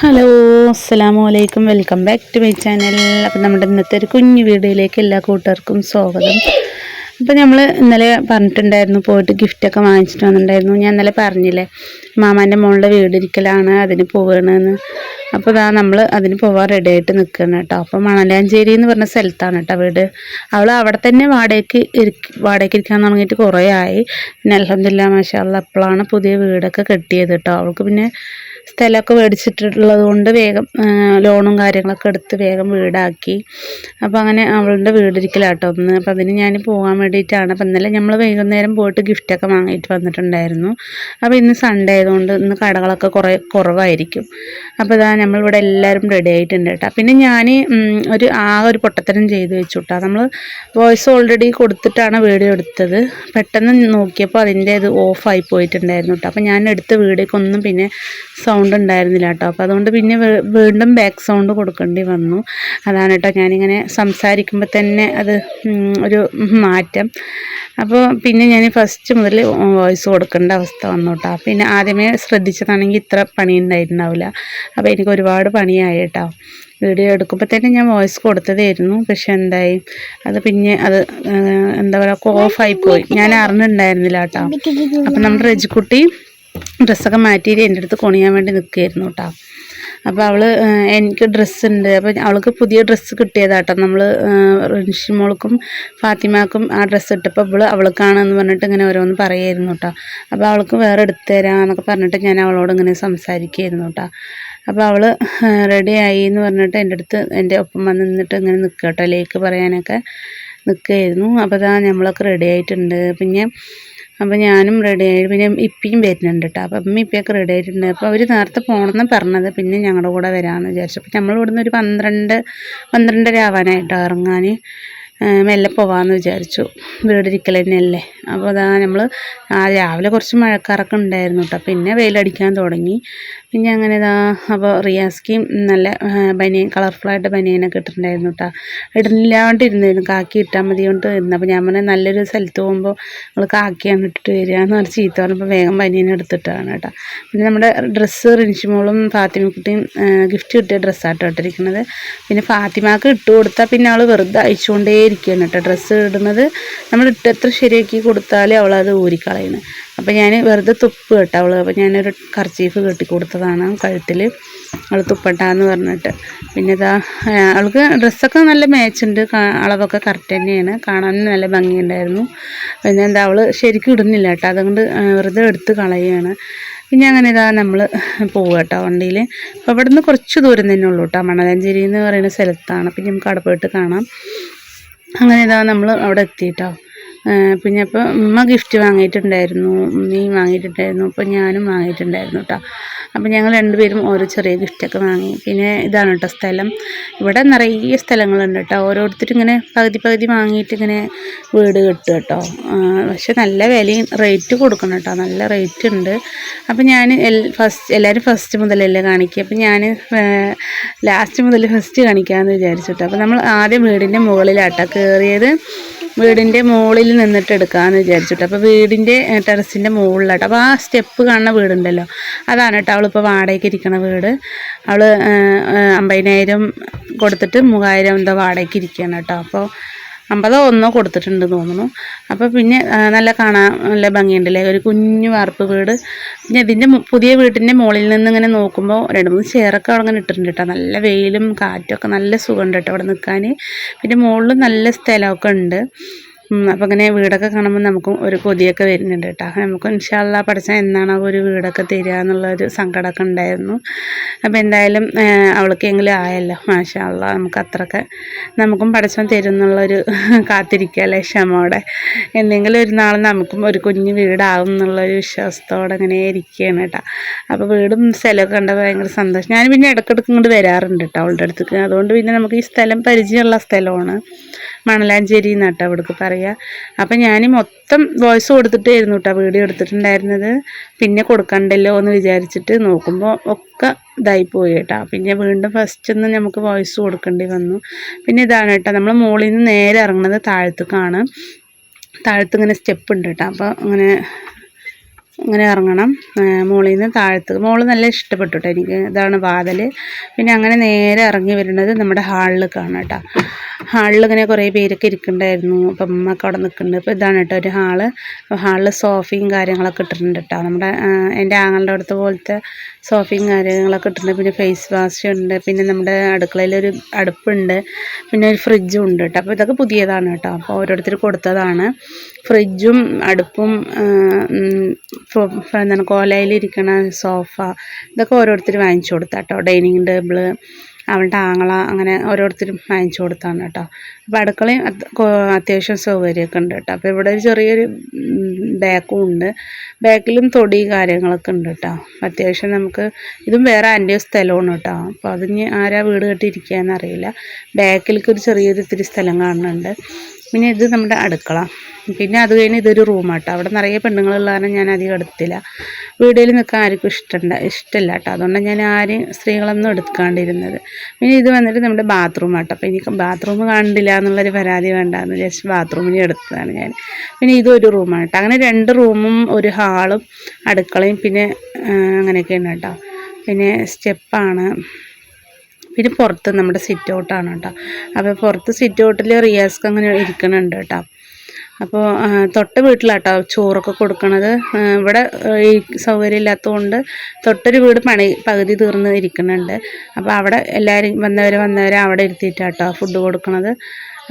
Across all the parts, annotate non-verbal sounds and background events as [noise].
Hello അസ്സാം വലൈക്കും welcome back to my channel അപ്പം നമ്മുടെ ഇന്നത്തെ ഒരു കുഞ്ഞു വീഡിയോയിലേക്ക് എല്ലാ കൂട്ടുകാർക്കും സ്വാഗതം. അപ്പം നമ്മൾ ഇന്നലെ പറഞ്ഞിട്ടുണ്ടായിരുന്നു പോയിട്ട് ഗിഫ്റ്റൊക്കെ വാങ്ങിച്ചിട്ട് വന്നിട്ടുണ്ടായിരുന്നു. ഞാൻ ഇന്നലെ പറഞ്ഞില്ലേ മാമാന്റെ മോളുടെ വീടിരിക്കലാണ് അതിന് പോവുകയാണെന്ന് അപ്പോൾ ഇതാ നമ്മൾ അതിന് പോവാൻ റെഡി ആയിട്ട് നിൽക്കണം കേട്ടോ. അപ്പോൾ മണലാഞ്ചേരി എന്ന് പറഞ്ഞ സ്ഥലത്താണ് കേട്ടോ വീട്. അവൾ അവിടെ തന്നെ വാടകയ്ക്ക് ഇരിക്കും വാടകയ്ക്ക് ഇരിക്കാൻ തുടങ്ങിയിട്ട് കുറേ ആയി. പിന്നെ അലഹമില്ല മാഷാല്ല അപ്പോഴാണ് പുതിയ വീടൊക്കെ കെട്ടിയത് കേട്ടോ. അവൾക്ക് പിന്നെ സ്ഥലമൊക്കെ മേടിച്ചിട്ടുള്ളത് കൊണ്ട് വേഗം ലോണും കാര്യങ്ങളൊക്കെ എടുത്ത് വേഗം വീടാക്കി. അപ്പോൾ അങ്ങനെ അവളുടെ വീടിരിക്കലാട്ടോ ഒന്ന് അപ്പോൾ അതിന് ഞാൻ പോകാൻ വേണ്ടിയിട്ടാണ്. അപ്പോൾ ഇന്നലെ നമ്മൾ വൈകുന്നേരം പോയിട്ട് ഗിഫ്റ്റൊക്കെ വാങ്ങിയിട്ട് വന്നിട്ടുണ്ടായിരുന്നു. അപ്പോൾ ഇന്ന് സൺഡേ ആയതുകൊണ്ട് ഇന്ന് കടകളൊക്കെ കുറേ കുറവായിരിക്കും. അപ്പോൾ ഇതാ നമ്മളിവിടെ എല്ലാവരും റെഡി ആയിട്ടുണ്ട് കേട്ടോ. പിന്നെ ഞാൻ ഒരു ആ ഒരു പൊട്ടത്തരം ചെയ്ത് വെച്ചു നമ്മൾ വോയിസ് ഓൾറെഡി കൊടുത്തിട്ടാണ് വീഡിയോ എടുത്തത്. പെട്ടെന്ന് നോക്കിയപ്പോൾ അതിന്റെ ഇത് ഓഫായി പോയിട്ടുണ്ടായിരുന്നു കേട്ടോ. അപ്പോൾ ഞാൻ എടുത്ത വീഡിയോക്കൊന്നും പിന്നെ സൗണ്ട് ഉണ്ടായിരുന്നില്ല കേട്ടോ. അപ്പോൾ അതുകൊണ്ട് പിന്നെ വീണ്ടും ബാക്ക് സൗണ്ട് കൊടുക്കേണ്ടി വന്നു. അതാണ് കേട്ടോ ഞാനിങ്ങനെ സംസാരിക്കുമ്പോൾ തന്നെ അത് ഒരു മാറ്റം. അപ്പോൾ പിന്നെ ഞാൻ ഫസ്റ്റ് മുതൽ വോയിസ് കൊടുക്കേണ്ട അവസ്ഥ വന്നു കേട്ടോ. പിന്നെ ആദ്യമേ ശ്രദ്ധിച്ചതാണെങ്കിൽ ഇത്ര പണി ഉണ്ടായിട്ടുണ്ടാവില്ല അപ്പോൾ എനിക്ക് ഒരുപാട് പണിയായി കേട്ടോ. വീഡിയോ എടുക്കുമ്പോൾ തന്നെ ഞാൻ വോയിസ് കൊടുത്തതായിരുന്നു. പക്ഷെ എന്തായി? അത് പിന്നെ അത് എന്താ പറയുക ഓഫായി പോയി. ഞാൻ അറിഞ്ഞിട്ടുണ്ടായിരുന്നില്ല കേട്ടോ. അപ്പം നമ്മുടെ റജിക്കുട്ടി ഡ്രസ്സൊക്കെ മാറ്റിയിട്ട് എന്റെ അടുത്ത് കൊണിയാൻ വേണ്ടി നിൽക്കുകയായിരുന്നു കേട്ടോ. അപ്പോൾ അവൾ എനിക്ക് ഡ്രസ്സ് ഉണ്ട് അപ്പോൾ അവൾക്ക് പുതിയ ഡ്രസ്സ് കിട്ടിയതാട്ടോ. നമ്മൾ റിൻഷിമോൾക്കും ഫാത്തിമാക്കും ആ ഡ്രസ്സ് ഇട്ടപ്പോൾ അവൾ അവൾക്കാണെന്ന് പറഞ്ഞിട്ട് ഇങ്ങനെ ഓരോന്ന് പറയായിരുന്നു കേട്ടോ. അപ്പോൾ അവൾക്ക് വേറെ എടുത്തു തരാമെന്നൊക്കെ പറഞ്ഞിട്ട് ഞാൻ അവളോട് ഇങ്ങനെ സംസാരിക്കുകയായിരുന്നു കേട്ടോ. അപ്പോൾ അവൾ റെഡി ആയി എന്ന് പറഞ്ഞിട്ട് എന്റെ അടുത്ത് എന്റെ ഒപ്പം വന്ന് നിന്നിട്ട് ഇങ്ങനെ നിൽക്കുക കേട്ടോ ലേക്ക് പറയാനൊക്കെ. നിൽക്കുകയായിരുന്നു. അപ്പോൾ അതാ നമ്മളൊക്കെ റെഡി ആയിട്ടുണ്ട്. പിന്നെ അപ്പോൾ ഞാനും റെഡി ആയി. പിന്നെ ഇപ്പിയും വരുന്നുണ്ട് കേട്ടോ. അപ്പം അമ്മ ഇപ്പിയൊക്കെ റെഡി ആയിട്ടുണ്ട്. അപ്പോൾ അവർ നേരത്തെ പോകണമെന്ന് പറഞ്ഞത്. പിന്നെ ഞങ്ങളുടെ കൂടെ വരാമെന്ന് വിചാരിച്ചു. അപ്പോൾ നമ്മൾ ഇവിടുന്ന് ഒരു പന്ത്രണ്ട് പന്ത്രണ്ടര ആവാനായിട്ടോ ഇറങ്ങാൻ. മെല്ലെ പോവാമെന്ന് വിചാരിച്ചു. വീടിരിക്കൽ തന്നെയല്ലേ അപ്പോൾ അതാ നമ്മൾ ആ രാവിലെ കുറച്ച് മഴക്കാറൊക്കെ ഉണ്ടായിരുന്നു കേട്ടോ പിന്നെ വെയിലടിക്കാൻ തുടങ്ങി. പിന്നെ അങ്ങനെ ഇതാ അപ്പോൾ റിയാസ്കിയും നല്ല ബനിയൻ കളർഫുള്ളായിട്ട് ബനിയനൊക്കെ ഇട്ടിട്ടുണ്ടായിരുന്നു കേട്ടോ ഇടുന്നില്ലാണ്ടിരുന്നായിരുന്നു. കാക്കി ഇട്ടാൽ മതി കൊണ്ട് ഇരുന്നു. അപ്പോൾ ഞാൻ പറഞ്ഞാൽ നല്ലൊരു സ്ഥലത്ത് പോകുമ്പോൾ നമ്മൾ കാക്കിയാണ് ഇട്ടിട്ട് വരിക എന്ന് പറഞ്ഞ് ചീത്ത പറഞ്ഞപ്പോൾ വേഗം ബനിയൻ എടുത്തിട്ടാണ് കേട്ടോ പിന്നെ നമ്മുടെ ഡ്രസ്സ് റിൻഷിമോളും ഫാത്തിമക്കുട്ടിയും ഗിഫ്റ്റ് കിട്ടിയ ഡ്രസ്സാട്ടോ ഇട്ടിരിക്കുന്നത്. പിന്നെ ഫാത്തിമാക്ക് ഇട്ട് കൊടുത്താൽ പിന്നെ അവൾ വെറുതെ അയച്ചുകൊണ്ടേ ഇരിക്കുകയാണ് കേട്ടോ. ഡ്രസ്സ് ഇടുന്നത് നമ്മൾ എത്ര ശരിയാക്കി കൊടുത്താലേ അവളത് ഊരിക്കളയുന്നു. അപ്പോൾ ഞാൻ വെറുതെ തുപ്പ് കേട്ടോ അവൾ അപ്പോൾ ഞാനൊരു കർച്ചീഫ് കെട്ടി കൊടുത്തതാണ് കഴുത്തിൽ അവൾ തുപ്പട്ടാന്ന് പറഞ്ഞിട്ട്. പിന്നെ ഇതാ അവൾക്ക് ഡ്രസ്സൊക്കെ നല്ല മാച്ചുണ്ട് അളവൊക്കെ കറക്റ്റ് തന്നെയാണ്. കാണാൻ നല്ല ഭംഗിയുണ്ടായിരുന്നു. പിന്നെ എന്താ അവൾ ശരിക്കും ഇടുന്നില്ല കേട്ടോ. അതുകൊണ്ട് വെറുതെ എടുത്ത് കളയുകയാണ്. പിന്നെ അങ്ങനെ ഇതാ നമ്മൾ പോവുക കേട്ടോ വണ്ടിയിൽ അപ്പോൾ അവിടെ നിന്ന് കുറച്ച് ദൂരം തന്നെ ഉള്ളൂ കേട്ടോ. മണലഞ്ചേരി എന്ന് പറയുന്ന സ്ഥലത്താണ്. പിന്നെ നമുക്ക് അവിടെ പോയിട്ട് കാണാം. അങ്ങനെ ഇതാ നമ്മൾ അവിടെ എത്തിയിട്ടോ പിന്നെ അപ്പോൾ ഉമ്മ ഗിഫ്റ്റ് വാങ്ങിയിട്ടുണ്ടായിരുന്നു. നീ വാങ്ങിയിട്ടുണ്ടായിരുന്നു. അപ്പോൾ ഞാനും വാങ്ങിയിട്ടുണ്ടായിരുന്നു കേട്ടോ അപ്പോൾ ഞങ്ങൾ രണ്ടുപേരും ഓരോ ചെറിയ ഗിഫ്റ്റൊക്കെ വാങ്ങി. പിന്നെ ഇതാണ് കേട്ടോ സ്ഥലം. ഇവിടെ നിറയെ സ്ഥലങ്ങളുണ്ട് കേട്ടോ. ഓരോരുത്തരും ഇങ്ങനെ പകുതി പകുതി വാങ്ങിയിട്ട് ഇങ്ങനെ വീട് കെട്ടുക കേട്ടോ. പക്ഷെ നല്ല വിലയും റേറ്റ് കൊടുക്കണം കേട്ടോ. നല്ല റേറ്റ് ഉണ്ട്. അപ്പോൾ ഞാൻ ഫസ്റ്റ് എല്ലാവരും ഫസ്റ്റ് മുതലല്ലേ കാണിക്കുക. അപ്പോൾ ഞാൻ ലാസ്റ്റ് മുതൽ ഫസ്റ്റ് കാണിക്കാമെന്ന് വിചാരിച്ചു കേട്ടോ. അപ്പോൾ നമ്മൾ ആദ്യം വീടിന്റെ മുകളിലാട്ടോ കയറിയത് വീടിന്റെ മുകളിൽ നിന്നിട്ട് എടുക്കാമെന്ന് വിചാരിച്ചിട്ട്. അപ്പോൾ വീടിന്റെ ടെറസിന്റെ മുകളിലാട്ടോ അപ്പോൾ ആ സ്റ്റെപ്പ് കാണുന്ന വീടുണ്ടല്ലോ. അതാണ് കേട്ടോ അവളിപ്പോൾ വാടകയ്ക്ക് ഇരിക്കണ വീട്. അവൾ അമ്പതിനായിരം കൊടുത്തിട്ട് മൂവായിരം എന്തോ വാടകയ്ക്ക് ഇരിക്കുകയാണ് കേട്ടോ അപ്പോൾ അമ്പതോ ഒന്നോ കൊടുത്തിട്ടുണ്ട് തോന്നുന്നു. അപ്പോൾ പിന്നെ നല്ല കാണാൻ നല്ല ഭംഗിയുണ്ടല്ലേ? ഒരു കുഞ്ഞു വാർപ്പ് വീട്. പിന്നെ ഇതിന്റെ പുതിയ വീട്ടിന്റെ മുകളിൽ നിന്ന് ഇങ്ങനെ നോക്കുമ്പോൾ രണ്ട് മൂന്ന് ചെയറൊക്കെ അവിടെ ഇങ്ങനെ ഇട്ടിട്ടുണ്ട് കേട്ടോ നല്ല വെയിലും കാറ്റൊക്കെ നല്ല സുഖമുണ്ട് കേട്ടോ അവിടെ നിൽക്കാൻ പിന്നെ മുകളിൽ നല്ല സ്ഥലമൊക്കെ ഉണ്ട്. അപ്പോൾ അങ്ങനെ വീടൊക്കെ കാണുമ്പോൾ നമുക്കും ഒരു കൊതിയൊക്കെ വരുന്നുണ്ട് കേട്ടോ. നമുക്ക് ഇൻഷാല്ല പഠിച്ച എന്നാണ് ഒരു വീടൊക്കെ തരിക എന്നുള്ളൊരു സങ്കടമൊക്കെ ഉണ്ടായിരുന്നു. അപ്പോൾ എന്തായാലും അവൾക്കെങ്കിലും ആയല്ലോ മാഷാല്ല നമുക്ക് അത്രയൊക്കെ നമുക്കും പഠിച്ചവൻ തരും എന്നുള്ളൊരു [laughs] കാത്തിരിക്കുക അല്ലേ ക്ഷമോടെ എന്തെങ്കിലും ഒരു നാൾ നമുക്കും ഒരു കുഞ്ഞു വീടാവും എന്നുള്ളൊരു വിശ്വാസത്തോടെ അങ്ങനെ ഇരിക്കുകയാണ് കേട്ടോ. അപ്പോൾ വീടും സ്ഥലമൊക്കെ കണ്ടപ്പോൾ ഭയങ്കര സന്തോഷം. ഞാൻ പിന്നെ ഇടയ്ക്കിടയ്ക്ക് ഇങ്ങോട്ട് വരാറുണ്ട് കേട്ടോ അവളുടെ അടുത്തേക്ക്. അതുകൊണ്ട് പിന്നെ നമുക്ക് ഈ സ്ഥലം പരിചയമുള്ള സ്ഥലമാണ്. മണലാഞ്ചേരി എന്നാട്ടോ അവിടേക്ക് പറയുക അപ്പം ഞാൻ മൊത്തം വോയിസ് കൊടുത്തിട്ടായിരുന്നു കേട്ടോ വീഡിയോ എടുത്തിട്ടുണ്ടായിരുന്നത്. പിന്നെ കൊടുക്കണ്ടല്ലോ എന്ന് വിചാരിച്ചിട്ട് നോക്കുമ്പോൾ ഒക്കെ ഇതായി പോയി കേട്ടോ പിന്നെ വീണ്ടും ഫസ്റ്റ് ഒന്ന് നമുക്ക് വോയിസ് കൊടുക്കേണ്ടി വന്നു. പിന്നെ ഇതാണ് കേട്ടോ നമ്മൾ മുകളിൽ നിന്ന് നേരെ ഇറങ്ങുന്നത് താഴത്തേക്കാണ്. താഴത്ത് ഇങ്ങനെ സ്റ്റെപ്പ് ഉണ്ട് കേട്ടോ അപ്പോൾ അങ്ങനെ ഇങ്ങനെ ഇറങ്ങണം. മുകളിൽ നിന്ന് താഴത്ത്. മോൾ നല്ല ഇഷ്ടപ്പെട്ടു കേട്ടോ എനിക്ക്. ഇതാണ് വാതിൽ പിന്നെ അങ്ങനെ നേരെ ഇറങ്ങി വരുന്നത് നമ്മുടെ ഹാളിൽ കാണാം കേട്ടോ ഹാളിൽ ഇങ്ങനെ കുറേ പേരൊക്കെ ഇരിക്കുന്നുണ്ടായിരുന്നു. അപ്പം അമ്മയ്ക്ക് അവിടെ നിൽക്കുന്നുണ്ട്. അപ്പോൾ ഇതാണ് കേട്ടോ ഒരു ഹാൾ. ഹാളിൽ സോഫയും കാര്യങ്ങളൊക്കെ ഇട്ടിട്ടുണ്ട് കേട്ടോ. നമ്മുടെ എന്റെ ആങ്ങളുടെ അടുത്ത് പോലത്തെ സോഫയും കാര്യങ്ങളൊക്കെ ഇട്ടിട്ടുണ്ട്. പിന്നെ ഫേസ് വാഷ് ഉണ്ട്. പിന്നെ നമ്മുടെ അടുക്കളയിൽ ഒരു അടുപ്പുണ്ട്. പിന്നെ ഒരു ഫ്രിഡ്ജും ഉണ്ട് കേട്ടോ. അപ്പോൾ ഇതൊക്കെ പുതിയതാണ് കേട്ടോ. അപ്പോൾ ഓരോരുത്തർ കൊടുത്തതാണ്. ഫ്രിഡ്ജും അടുപ്പും എന്താണ് കോലയിലിരിക്കണ സോഫ ഇതൊക്കെ ഓരോരുത്തർ വാങ്ങിച്ചു കൊടുത്താ കേട്ടോ ഡൈനിങ് ടേബിൾ അവളുടെ ആങ്ങള അങ്ങനെ ഓരോരുത്തരും വാങ്ങിച്ചു കൊടുത്താണ് കേട്ടോ. അപ്പോൾ അടുക്കളയും അത് അത്യാവശ്യം സൗകര്യമൊക്കെ ഉണ്ട് കേട്ടോ. അപ്പോൾ ഇവിടെ ഒരു ചെറിയൊരു ബാക്കും ഉണ്ട്. ബാക്കിലും തൊടി കാര്യങ്ങളൊക്കെ ഉണ്ട് കേട്ടോ. അത്യാവശ്യം നമുക്ക് ഇതും വേറെ അന്റെ സ്ഥലമാണ് കേട്ടോ. അപ്പോൾ അതിന് ആരാ വീട് കെട്ടിയിരിക്കുകയെന്ന് അറിയില്ല. ബാക്കിലേക്ക് ഒരു ചെറിയൊരു ഇത്തിരി സ്ഥലം കാണുന്നുണ്ട്. പിന്നെ ഇത് നമ്മുടെ അടുക്കള. പിന്നെ അത് കഴിഞ്ഞ് ഇതൊരു റൂമാട്ടോ അവിടെ നിറയെ പെണ്ണുങ്ങളുള്ള കാരണം ഞാൻ അധികം എടുത്തില്ല. വീടുകളിൽ നിൽക്കാൻ ആർക്കും ഇഷ്ടമുണ്ട ഇഷ്ടമില്ല കേട്ടോ അതുകൊണ്ട് ഞാൻ ആരും സ്ത്രീകളൊന്നും എടുക്കാണ്ടിരുന്നത്. പിന്നെ ഇത് വന്നിട്ട് നമ്മുടെ ബാത്റൂം ആട്ടോ. അപ്പോൾ എനിക്ക് ബാത്റൂം കണ്ടില്ല എന്നുള്ളൊരു പരാതി വേണ്ടാന്ന് ജസ്റ്റ് ബാത്റൂമിന് എടുത്തതാണ് ഞാൻ. പിന്നെ ഇതൊരു റൂമാണ് കേട്ടോ അങ്ങനെ രണ്ട് റൂമും ഒരു ഹാളും അടുക്കളയും പിന്നെ അങ്ങനെയൊക്കെയാണ് കേട്ടോ പിന്നെ സ്റ്റെപ്പാണ് പിന്നെ പുറത്ത് നമ്മുടെ സിറ്റ് ഔട്ടാണ് കേട്ടോ അപ്പോൾ പുറത്ത് സിറ്റ് ഔട്ടിൽ റിയാസ്ക്ക് അങ്ങനെ ഇരിക്കണുണ്ട് കേട്ടോ അപ്പോൾ തൊട്ട് വീട്ടിലാട്ടോ ചോറൊക്കെ കൊടുക്കണത്. ഇവിടെ ഈ സൗകര്യം ഇല്ലാത്തതുകൊണ്ട് തൊട്ടൊരു വീട് പണി പകുതി തീർന്ന് ഇരിക്കുന്നുണ്ട്. അപ്പോൾ അവിടെ എല്ലാവരും വന്നവർ വന്നവർ അവിടെ ഇരുത്തിയിട്ടാട്ടോ ഫുഡ് കൊടുക്കണത്.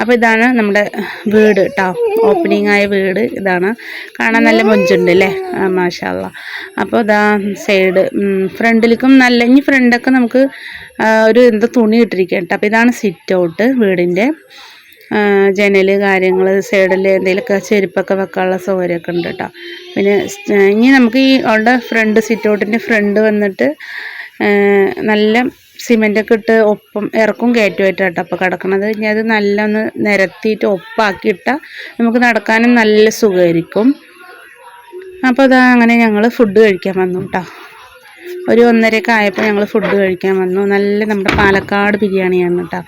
അപ്പോൾ ഇതാണ് നമ്മുടെ വീട് കേട്ടോ ഓപ്പണിംഗ് ആയ വീട് ഇതാണ്. കാണാൻ നല്ല മൊഞ്ചുണ്ട് അല്ലേ മാഷാല്ല അപ്പോൾ ഇതാ സൈഡ് ഫ്രണ്ടിലേക്കും നല്ല ഇനി ഫ്രണ്ടൊക്കെ നമുക്ക് ഒരു എന്താ തുണി ഇട്ടിരിക്കുക കേട്ടോ അപ്പോൾ ഇതാണ് സിറ്റ് ഔട്ട് വീടിന്റെ. ജനൽ കാര്യങ്ങൾ സൈഡിൽ എന്തെങ്കിലുമൊക്കെ ചെരുപ്പൊക്കെ വെക്കാനുള്ള സൗകര്യമൊക്കെ ഉണ്ട് കേട്ടോ. പിന്നെ ഇനി നമുക്ക് ഈ അവളുടെ ഫ്രണ്ട് സിറ്റൗട്ടിന്റെ ഫ്രണ്ട് വന്നിട്ട് നല്ല സിമെന്റൊക്കെ ഇട്ട് ഒപ്പം ഇറക്കും കയറ്റുമായിട്ട് കേട്ടോ അപ്പോൾ കിടക്കണത് ഇനി അത് നല്ല ഒന്ന് നിരത്തിയിട്ട് ഒപ്പാക്കിയിട്ടാൽ നമുക്ക് നടക്കാനും നല്ല സുഖമായിരിക്കും. അപ്പോൾ അതാ അങ്ങനെ ഞങ്ങൾ ഫുഡ് കഴിക്കാൻ വന്നു കേട്ടോ. ഒരു ഒന്നരയൊക്കെ ആയപ്പോൾ ഞങ്ങൾ ഫുഡ് കഴിക്കാൻ വന്നു. നല്ല നമ്മുടെ പാലക്കാട് ബിരിയാണിയാണ് കേട്ടോ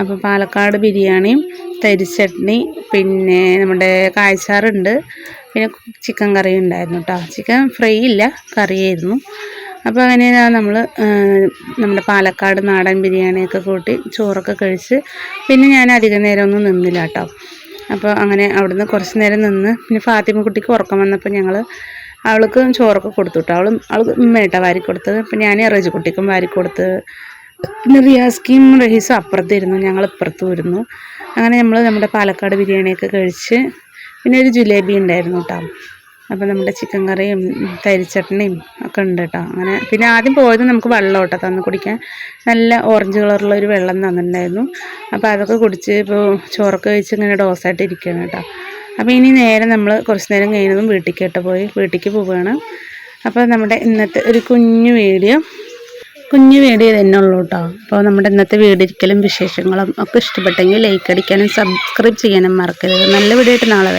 അപ്പോൾ പാലക്കാട് ബിരിയാണിയും തരിച്ചട്നി പിന്നെ നമ്മുടെ കായച്ചാറുണ്ട് പിന്നെ ചിക്കൻ കറി ഉണ്ടായിരുന്നു കേട്ടോ ചിക്കൻ ഫ്രൈ ഇല്ല കറിയായിരുന്നു. അപ്പോൾ അങ്ങനെ നമ്മൾ നമ്മുടെ പാലക്കാട് നാടൻ ബിരിയാണിയൊക്കെ കൂട്ടി ചോറൊക്കെ കഴിച്ച് പിന്നെ ഞാൻ അധികം നേരമൊന്നും നിന്നില്ല കേട്ടോ അപ്പോൾ അങ്ങനെ അവിടുന്ന് കുറച്ച് നേരം നിന്ന്. പിന്നെ ഫാത്തിമ കുട്ടിക്ക് ഉറക്കം വന്നപ്പോൾ ഞങ്ങൾ അവൾക്ക് ചോറൊക്കെ കൊടുത്തു കേട്ടോ അവളും അവൾക്ക് വാരി കൊടുത്തത്. അപ്പം ഞാൻ റജി കുട്ടിക്കും വാരി കൊടുത്ത് പിന്നെ റിയാസ്കിയും റഹീസും അപ്പുറത്തിരുന്നു. ഞങ്ങൾ ഇപ്പുറത്തും ഇരുന്നു. അങ്ങനെ നമ്മൾ നമ്മുടെ പാലക്കാട് ബിരിയാണിയൊക്കെ കഴിച്ച് പിന്നെ ഒരു ജിലേബി ഉണ്ടായിരുന്നു കേട്ടോ. അപ്പോൾ നമ്മുടെ ചിക്കൻ കറിയും തരിച്ചട്ടണിയും ഒക്കെ ഉണ്ട് കേട്ടോ. അങ്ങനെ പിന്നെ ആദ്യം പോയത് നമുക്ക് വെള്ളം കേട്ടോ തന്നു കുടിക്കാൻ. നല്ല ഓറഞ്ച് കളറുള്ള ഒരു വെള്ളം തന്നിട്ടുണ്ടായിരുന്നു. അപ്പോൾ അതൊക്കെ കുടിച്ച് ഇപ്പോൾ ചോറൊക്കെ കഴിച്ച് ഇങ്ങനെ ഡോസായിട്ട് ഇരിക്കുകയാണ് കേട്ടോ. അപ്പോൾ ഇനി നേരെ നമ്മൾ കുറച്ച് നേരം കഴിഞ്ഞതും വീട്ടിലേക്ക് പോയി. വീട്ടിലേക്ക് പോവുകയാണ്. അപ്പോൾ നമ്മുടെ ഇന്നത്തെ ഒരു കുഞ്ഞു വീഡിയോ. കുഞ്ഞു വീഡിയോ തന്നെ ഉള്ളൂ കേട്ടോ. അപ്പോൾ നമ്മുടെ ഇന്നത്തെ വീടിരിക്കലും വിശേഷങ്ങളും ഒക്കെ ഇഷ്ടപ്പെട്ടെങ്കിൽ ലൈക്ക് അടിക്കാനും സബ്സ്ക്രൈബ് ചെയ്യാനും മറക്കരുത്. നല്ല വീഡിയോ ആയിട്ട് നാളെ